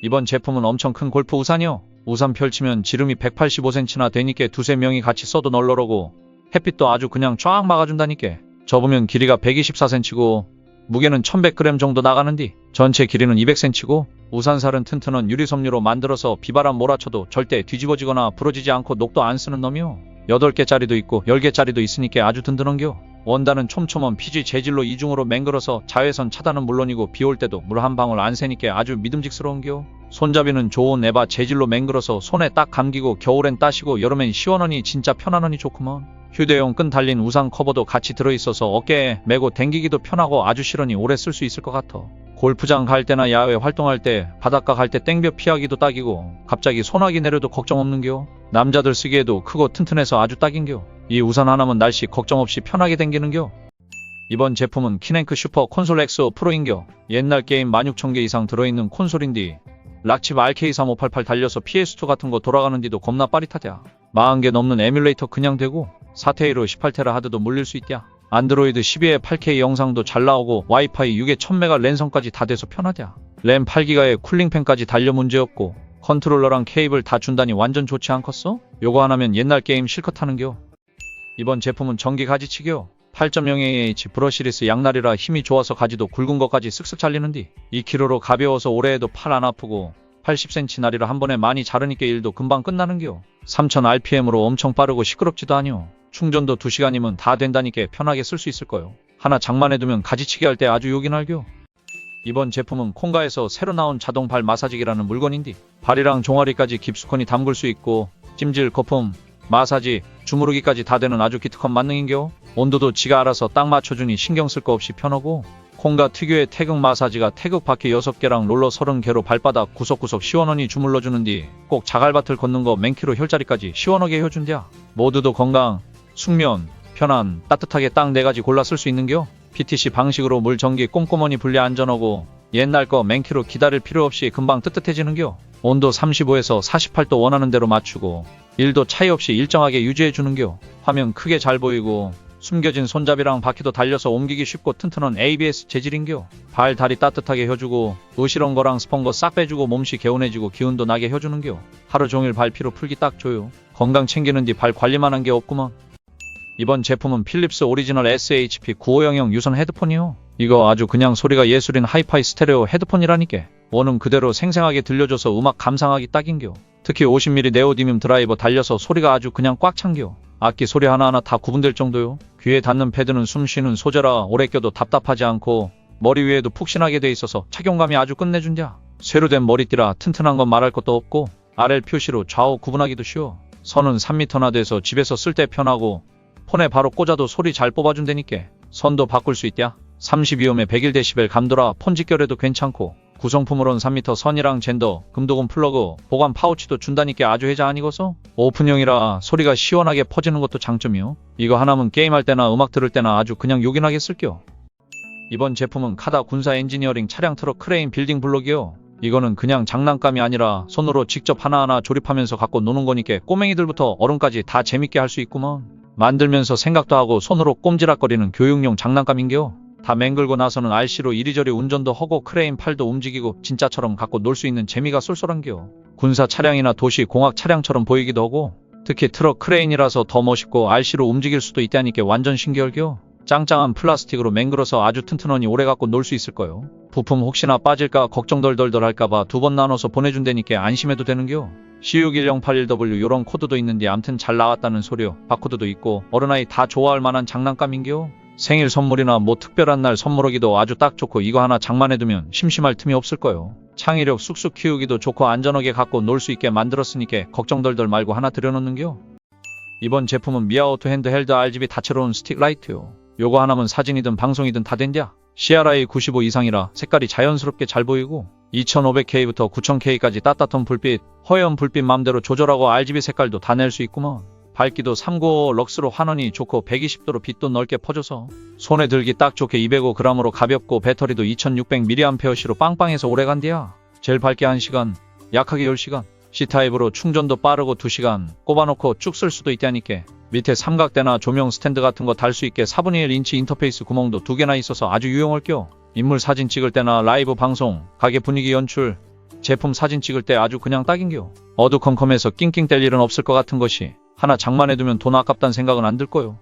이번 제품은 엄청 큰 골프 우산이요. 우산 펼치면 지름이 185cm나 되니까 두세 명이 같이 써도 널널하고 햇빛도 아주 그냥 쫙 막아준다니까. 접으면 길이가 124cm고 무게는 1100g 정도 나가는디 전체 길이는 200cm고 우산살은 튼튼한 유리섬유로 만들어서 비바람 몰아쳐도 절대 뒤집어지거나 부러지지 않고 녹도 안 쓰는 놈이요. 8개짜리도 있고 10개짜리도 있으니까 아주 든든한겨. 원단은 촘촘한 피지 재질로 이중으로 맹글어서 자외선 차단은 물론이고 비 올 때도 물 한 방울 안 새니까 아주 믿음직스러운겨. 손잡이는 좋은 에바 재질로 맹글어서 손에 딱 감기고 겨울엔 따시고 여름엔 시원하니 진짜 편안하니 좋구먼. 휴대용 끈 달린 우산 커버도 같이 들어있어서 어깨에 메고 댕기기도 편하고 아주 실하니 오래 쓸 수 있을 것 같아. 골프장 갈 때나 야외 활동할 때 바닷가 갈 때 땡볕 피하기도 딱이고 갑자기 소나기 내려도 걱정 없는겨. 남자들 쓰기에도 크고 튼튼해서 아주 딱인겨. 이 우산 하나면 날씨 걱정 없이 편하게 댕기는겨. 이번 제품은 키랭크 슈퍼 콘솔 X 프로인겨. 옛날 게임 16,000개 이상 들어있는 콘솔인디. 락칩 RK3588 달려서 PS2 같은 거 돌아가는디도 겁나 빠릿하냐. 40개 넘는 에뮬레이터 그냥 되고 4테이로 18테라 하드도 물릴 수 있냐. 안드로이드 12에 8K 영상도 잘 나오고 와이파이 6에 1000메가 랜선까지 다 돼서 편하냐. 램 8기가에 쿨링팬까지 달려 문제없고 컨트롤러랑 케이블 다 준다니 완전 좋지 않겠어? 요거 하나면 옛날 게임 실컷 하는겨. 이번 제품은 전기 가지치기요. 8.0AH 브러시리스 양날이라 힘이 좋아서 가지도 굵은 것까지 쓱쓱 잘리는디 2kg로 가벼워서 해도 팔 안 아프고 80cm 날이라 한 번에 많이 자르니까 일도 금방 끝나는겨 3000rpm으로 엄청 빠르고 시끄럽지도 아니요 충전도 2시간이면 다 된다니까 편하게 쓸 수 있을 거요 하나 장만해두면 가지치기 할 때 아주 요긴 할겨 이번 제품은 콩가에서 새로 나온 자동 발 마사지기라는 물건인디 발이랑 종아리까지 깊숙하니 담글 수 있고 찜질, 거품, 마사지, 주무르기까지 다 되는 아주 기특한 만능인겨. 온도도 지가 알아서 딱 맞춰주니 신경 쓸 거 없이 편하고 콩가 특유의 태극 마사지가 태극 바퀴 6개랑 롤러 30개로 발바닥 구석구석 시원하니 주물러 주는디 꼭 자갈밭을 걷는 거 맨키로 혈자리까지 시원하게 해준디야. 모두도 건강, 숙면, 편안, 따뜻하게 딱 네 가지 골라 쓸 수 있는겨. PTC 방식으로 물 전기 꼼꼼하니 분리 안전하고 옛날 거 맨키로 기다릴 필요 없이 금방 뜨뜻해지는겨. 온도 35에서 48도 원하는 대로 맞추고 1도 차이 없이 일정하게 유지해 주는겨. 화면 크게 잘 보이고 숨겨진 손잡이랑 바퀴도 달려서 옮기기 쉽고 튼튼한 ABS 재질인겨. 발 다리 따뜻하게 해주고 으시런 거랑 스펀 거 싹 빼주고 몸씨 개운해지고 기운도 나게 해주는겨. 하루 종일 발 피로 풀기 딱 좋요. 건강 챙기는 뒤 발 관리만 한 게 없구먼. 이번 제품은 필립스 오리지널 SHP9500 유선 헤드폰이요. 이거 아주 그냥 소리가 예술인 하이파이 스테레오 헤드폰이라니까. 원음 그대로 생생하게 들려줘서 음악 감상하기 딱인겨. 특히 50mm 네오디뮴 드라이버 달려서 소리가 아주 그냥 꽉 찬겨. 악기 소리 하나하나 다 구분될 정도요. 귀에 닿는 패드는 숨 쉬는 소재라 오래 껴도 답답하지 않고 머리 위에도 푹신하게 돼 있어서 착용감이 아주 끝내준다. 쇠로 된 머리띠라 튼튼한 건 말할 것도 없고 RL 표시로 좌우 구분하기도 쉬워. 선은 3m나 돼서 집에서 쓸 때 편하고 폰에 바로 꽂아도 소리 잘 뽑아준다니까. 선도 바꿀 수 있냐? 32옴에 101dB 감도라 폰 직결해도 괜찮고 구성품으론 3m 선이랑 젠더, 금도금 플러그, 보관 파우치도 준다니까 아주 혜자 아니고서 오픈형이라 소리가 시원하게 퍼지는 것도 장점이요. 이거 하나면 게임할 때나 음악 들을 때나 아주 그냥 요긴하게 쓸게요. 이번 제품은 카다 군사 엔지니어링 차량 트럭 크레인 빌딩 블록이요. 이거는 그냥 장난감이 아니라 손으로 직접 하나하나 조립하면서 갖고 노는 거니까 꼬맹이들부터 어른까지 다 재밌게 할 수 있구먼. 만들면서 생각도 하고 손으로 꼼지락거리는 교육용 장난감인겨. 다 맹글고 나서는 RC로 이리저리 운전도 하고 크레인 팔도 움직이고 진짜처럼 갖고 놀 수 있는 재미가 쏠쏠한겨. 군사 차량이나 도시 공학 차량처럼 보이기도 하고 특히 트럭 크레인이라서 더 멋있고 RC로 움직일 수도 있다니까 완전 신기할겨. 짱짱한 플라스틱으로 맹글어서 아주 튼튼하니 오래 갖고 놀 수 있을 거요. 부품 혹시나 빠질까 걱정 덜덜덜 할까봐 두 번 나눠서 보내준다니까 안심해도 되는겨. C61081W 요런 코드도 있는데 암튼 잘 나왔다는 소리요. 바코드도 있고 어른아이 다 좋아할 만한 장난감인겨. 생일 선물이나 뭐 특별한 날 선물하기도 아주 딱 좋고 이거 하나 장만해두면 심심할 틈이 없을 거요. 창의력 쑥쑥 키우기도 좋고 안전하게 갖고 놀 수 있게 만들었으니까 걱정 덜덜 말고 하나 들여놓는겨. 이번 제품은 미아오토 핸드헬드 RGB 다채로운 스틱 라이트요. 요거 하나면 사진이든 방송이든 다 된냐? CRI 95 이상이라 색깔이 자연스럽게 잘 보이고 2500K부터 9000K까지 따뜻한 불빛, 허연 불빛 맘대로 조절하고 RGB 색깔도 다 낼 수 있구먼. 밝기도 395 럭스로 환원이 좋고 120도로 빛도 넓게 퍼져서 손에 들기 딱 좋게 205g으로 가볍고 배터리도 2600mAh로 빵빵해서 오래간디야. 제일 밝게 1시간, 약하게 10시간. C타입으로 충전도 빠르고 2시간 꼽아놓고 쭉 쓸 수도 있다니까. 밑에 삼각대나 조명 스탠드 같은 거 달 수 있게 4분의 1인치 인터페이스 구멍도 두 개나 있어서 아주 유용할 겨. 인물 사진 찍을 때나 라이브 방송, 가게 분위기 연출, 제품 사진 찍을 때 아주 그냥 딱인겨. 어두컴컴해서 낑낑 뗄 일은 없을 것 같은 것이 하나 장만해두면 돈 아깝단 생각은 안 들 거요.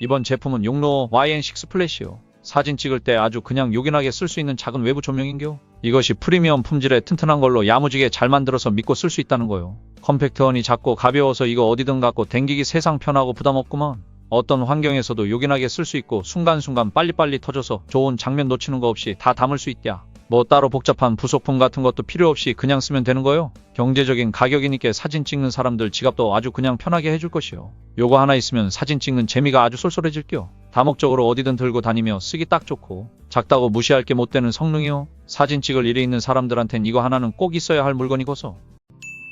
이번 제품은 용로 YN6 플래시요. 사진 찍을 때 아주 그냥 요긴하게 쓸 수 있는 작은 외부 조명인겨. 이것이 프리미엄 품질의 튼튼한 걸로 야무지게 잘 만들어서 믿고 쓸 수 있다는 거요. 컴팩트원이 작고 가벼워서 이거 어디든 갖고 댕기기 세상 편하고 부담 없구만. 어떤 환경에서도 요긴하게 쓸 수 있고 순간순간 빨리빨리 터져서 좋은 장면 놓치는 거 없이 다 담을 수 있냐. 뭐 따로 복잡한 부속품 같은 것도 필요 없이 그냥 쓰면 되는 거요. 경제적인 가격이니까 사진 찍는 사람들 지갑도 아주 그냥 편하게 해줄 것이요. 요거 하나 있으면 사진 찍는 재미가 아주 쏠쏠해질겨. 다목적으로 어디든 들고 다니며 쓰기 딱 좋고 작다고 무시할 게 못 되는 성능이요. 사진 찍을 일이 있는 사람들한텐 이거 하나는 꼭 있어야 할 물건이고서.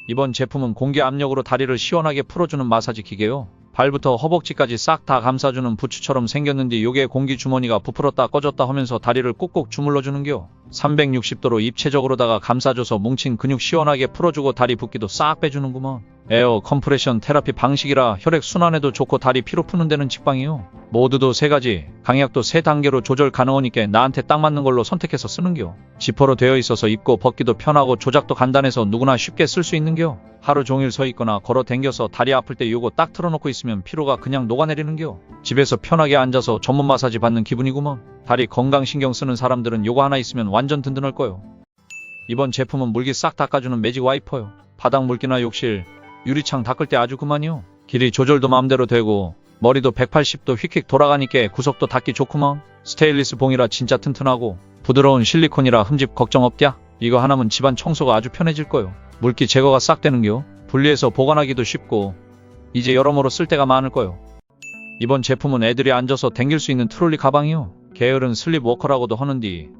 이번 제품은 공기 압력으로 다리를 시원하게 풀어주는 마사지 기계요. 발부터 허벅지까지 싹 다 감싸주는 부츠처럼 생겼는데 요게 공기 주머니가 부풀었다 꺼졌다 하면서 다리를 꾹꾹 주물러주는겨. 360도로 입체적으로다가 감싸줘서 뭉친 근육 시원하게 풀어주고 다리 붓기도 싹 빼주는구먼. 에어 컴프레션 테라피 방식이라 혈액 순환에도 좋고 다리 피로 푸는 데는 직방이요. 모두도 세 가지, 강약도 세 단계로 조절 가능하니까 나한테 딱 맞는 걸로 선택해서 쓰는겨. 지퍼로 되어 있어서 입고 벗기도 편하고 조작도 간단해서 누구나 쉽게 쓸 수 있는겨. 하루 종일 서 있거나 걸어 댕겨서 다리 아플 때 요거 딱 틀어놓고 있으면 피로가 그냥 녹아내리는겨. 집에서 편하게 앉아서 전문 마사지 받는 기분이구먼. 다리 건강 신경 쓰는 사람들은 요거 하나 있으면 완전 든든할 거요. 이번 제품은 물기 싹 닦아주는 매직 와이퍼요. 바닥 물기나 욕실, 유리창 닦을 때 아주 그만이요. 길이 조절도 마음대로 되고 머리도 180도 휙휙 돌아가니까 구석도 닦기 좋구먼. 스테인리스 봉이라 진짜 튼튼하고 부드러운 실리콘이라 흠집 걱정 없냐? 이거 하나면 집안 청소가 아주 편해질 거요. 물기 제거가 싹 되는겨. 분리해서 보관하기도 쉽고 이제 여러모로 쓸 데가 많을 거요. 이번 제품은 애들이 앉아서 댕길 수 있는 트롤리 가방이요. 계열은 슬립 워커라고도 하는디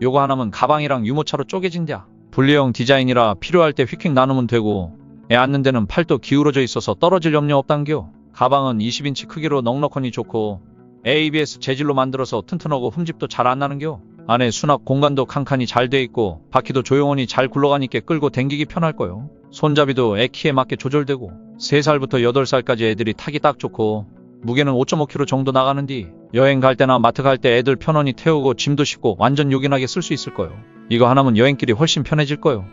요거 하나면 가방이랑 유모차로 쪼개진다. 분리형 디자인이라 필요할 때 휙휙 나누면 되고 애 앉는 데는 팔도 기울어져 있어서 떨어질 염려 없단겨. 가방은 20인치 크기로 넉넉하니 좋고 ABS 재질로 만들어서 튼튼하고 흠집도 잘 안 나는겨. 안에 수납 공간도 칸칸이 잘 돼 있고 바퀴도 조용하니 잘 굴러가니까 끌고 댕기기 편할 거요. 손잡이도 애 키에 맞게 조절되고 3살부터 8살까지 애들이 타기 딱 좋고 무게는 5.5kg 정도 나가는디 여행 갈 때나 마트 갈 때 애들 편안히 태우고 짐도 싣고 완전 요긴하게 쓸 수 있을 거요. 이거 하나면 여행길이 훨씬 편해질 거요.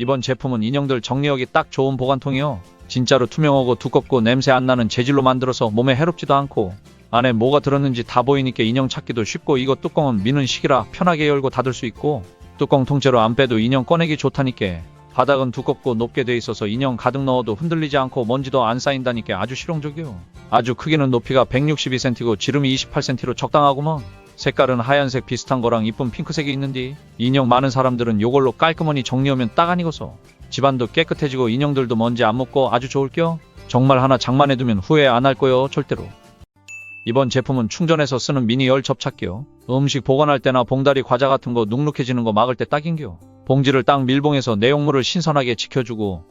이번 제품은 인형들 정리하기 딱 좋은 보관통이요. 진짜로 투명하고 두껍고 냄새 안 나는 재질로 만들어서 몸에 해롭지도 않고 안에 뭐가 들었는지 다 보이니까 인형 찾기도 쉽고 이거 뚜껑은 미는 식이라 편하게 열고 닫을 수 있고 뚜껑 통째로 안 빼도 인형 꺼내기 좋다니까 바닥은 두껍고 높게 돼 있어서 인형 가득 넣어도 흔들리지 않고 먼지도 안 쌓인다니까 아주 실용적이요. 아주 크기는 높이가 162cm고 지름이 28cm로 적당하구먼. 색깔은 하얀색 비슷한 거랑 이쁜 핑크색이 있는데 인형 많은 사람들은 요걸로 깔끔하니 정리하면 딱 아니고서 집안도 깨끗해지고 인형들도 먼지 안 묻고 아주 좋을겨. 정말 하나 장만해두면 후회 안 할 거요 절대로. 이번 제품은 충전해서 쓰는 미니 열 접착기요. 음식 보관할 때나 봉다리 과자 같은 거 눅눅해지는 거 막을 때 딱인겨. 봉지를 딱 밀봉해서 내용물을 신선하게 지켜주고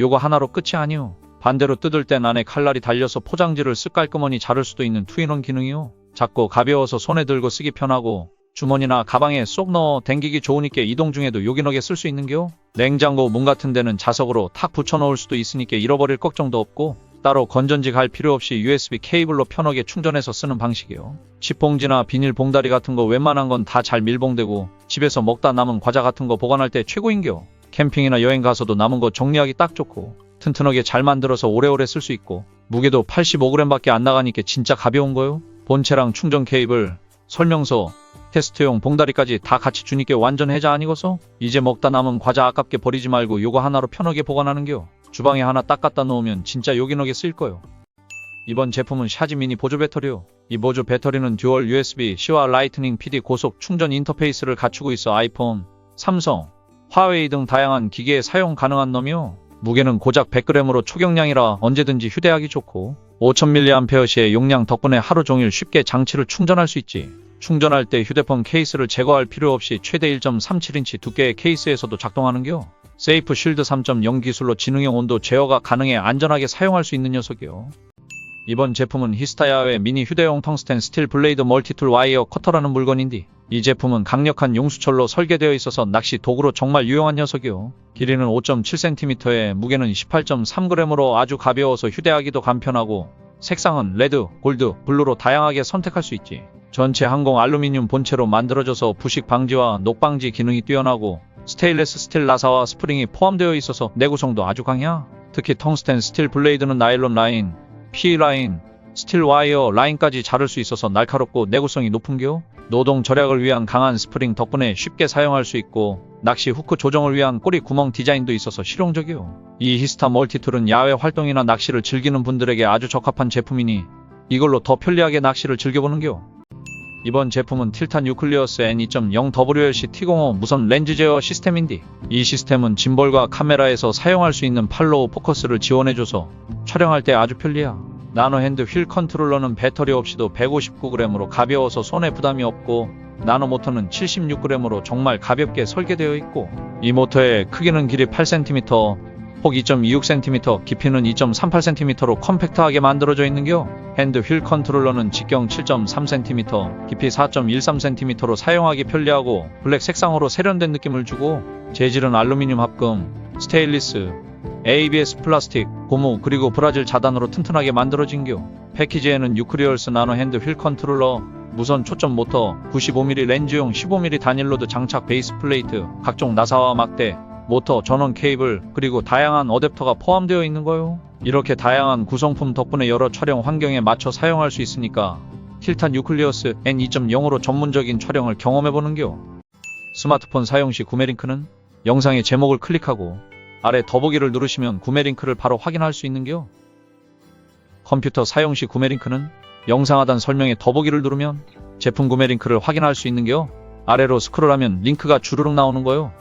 요거 하나로 끝이 아니요. 반대로 뜯을 땐 안에 칼날이 달려서 포장지를 쓱 깔끔하니 자를 수도 있는 투인원 기능이요. 작고 가벼워서 손에 들고 쓰기 편하고 주머니나 가방에 쏙 넣어 댕기기 좋으니까 이동 중에도 요긴하게 쓸 수 있는겨. 냉장고 문 같은 데는 자석으로 탁 붙여놓을 수도 있으니까 잃어버릴 걱정도 없고 따로 건전지 갈 필요 없이 USB 케이블로 편하게 충전해서 쓰는 방식이요. 칩봉지나 비닐 봉다리 같은 거 웬만한 건 다 잘 밀봉되고 집에서 먹다 남은 과자 같은 거 보관할 때 최고인겨. 캠핑이나 여행 가서도 남은 거 정리하기 딱 좋고 튼튼하게 잘 만들어서 오래오래 쓸 수 있고 무게도 85g밖에 안 나가니까 진짜 가벼운 거요. 본체랑 충전 케이블, 설명서, 테스트용 봉다리까지 다 같이 주니까 완전 해자 아니고서 이제 먹다 남은 과자 아깝게 버리지 말고 요거 하나로 편하게 보관하는겨. 주방에 하나 딱 갖다 놓으면 진짜 요긴하게 쓰일 거요. 이번 제품은 샤지 미니 보조 배터리요. 이 보조 배터리는 듀얼 USB-C와 라이트닝 PD 고속 충전 인터페이스를 갖추고 있어 아이폰, 삼성, 화웨이 등 다양한 기기에 사용 가능한 놈이요. 무게는 고작 100g으로 초경량이라 언제든지 휴대하기 좋고 5000mAh의 용량 덕분에 하루 종일 쉽게 장치를 충전할 수 있지. 충전할 때 휴대폰 케이스를 제거할 필요 없이 최대 1.37인치 두께의 케이스에서도 작동하는겨. 세이프 쉴드 3.0 기술로 지능형 온도 제어가 가능해 안전하게 사용할 수 있는 녀석이요. 이번 제품은 히스타야의 미니 휴대용 텅스텐 스틸 블레이드 멀티툴 와이어 커터라는 물건인데 이 제품은 강력한 용수철로 설계되어 있어서 낚시 도구로 정말 유용한 녀석이요. 길이는 5.7cm에 무게는 18.3g으로 아주 가벼워서 휴대하기도 간편하고 색상은 레드, 골드, 블루로 다양하게 선택할 수 있지. 전체 항공 알루미늄 본체로 만들어져서 부식 방지와 녹방지 기능이 뛰어나고 스테인레스 스틸 나사와 스프링이 포함되어 있어서 내구성도 아주 강해야. 특히 텅스텐 스틸 블레이드는 나일론 라인, P 라인, 스틸 와이어 라인까지 자를 수 있어서 날카롭고 내구성이 높은겨. 노동 절약을 위한 강한 스프링 덕분에 쉽게 사용할 수 있고 낚시 후크 조정을 위한 꼬리 구멍 디자인도 있어서 실용적이요. 이 히스타 멀티툴은 야외 활동이나 낚시를 즐기는 분들에게 아주 적합한 제품이니 이걸로 더 편리하게 낚시를 즐겨보는겨. 이번 제품은 틸탄 유클리어스 N2.0 WLC T05 무선 렌즈 제어 시스템인데 이 시스템은 짐벌과 카메라에서 사용할 수 있는 팔로우 포커스를 지원해줘서 촬영할 때 아주 편리야. 나노 핸드 휠 컨트롤러는 배터리 없이도 159g으로 가벼워서 손에 부담이 없고 나노 모터는 76g으로 정말 가볍게 설계되어 있고 이 모터의 크기는 길이 8cm, 폭 2.26cm, 깊이는 2.38cm로 컴팩트하게 만들어져 있는겨. 핸드 휠 컨트롤러는 직경 7.3cm, 깊이 4.13cm로 사용하기 편리하고 블랙 색상으로 세련된 느낌을 주고 재질은 알루미늄 합금, 스테인리스, ABS 플라스틱, 고무 그리고 브라질 자단으로 튼튼하게 만들어진겨. 패키지에는 유크리얼스 나노 핸드 휠 컨트롤러, 무선 초점 모터, 95mm 렌즈용 15mm 단일 로드 장착 베이스 플레이트, 각종 나사와 막대, 모터, 전원 케이블, 그리고 다양한 어댑터가 포함되어 있는 거요. 이렇게 다양한 구성품 덕분에 여러 촬영 환경에 맞춰 사용할 수 있으니까 틸탄 유클리어스 N2.0으로 전문적인 촬영을 경험해보는겨. 스마트폰 사용 시 구매 링크는 영상의 제목을 클릭하고 아래 더보기를 누르시면 구매 링크를 바로 확인할 수 있는겨. 컴퓨터 사용 시 구매 링크는 영상 하단 설명에 더보기를 누르면 제품 구매 링크를 확인할 수 있는겨. 아래로 스크롤하면 링크가 주르륵 나오는 거요.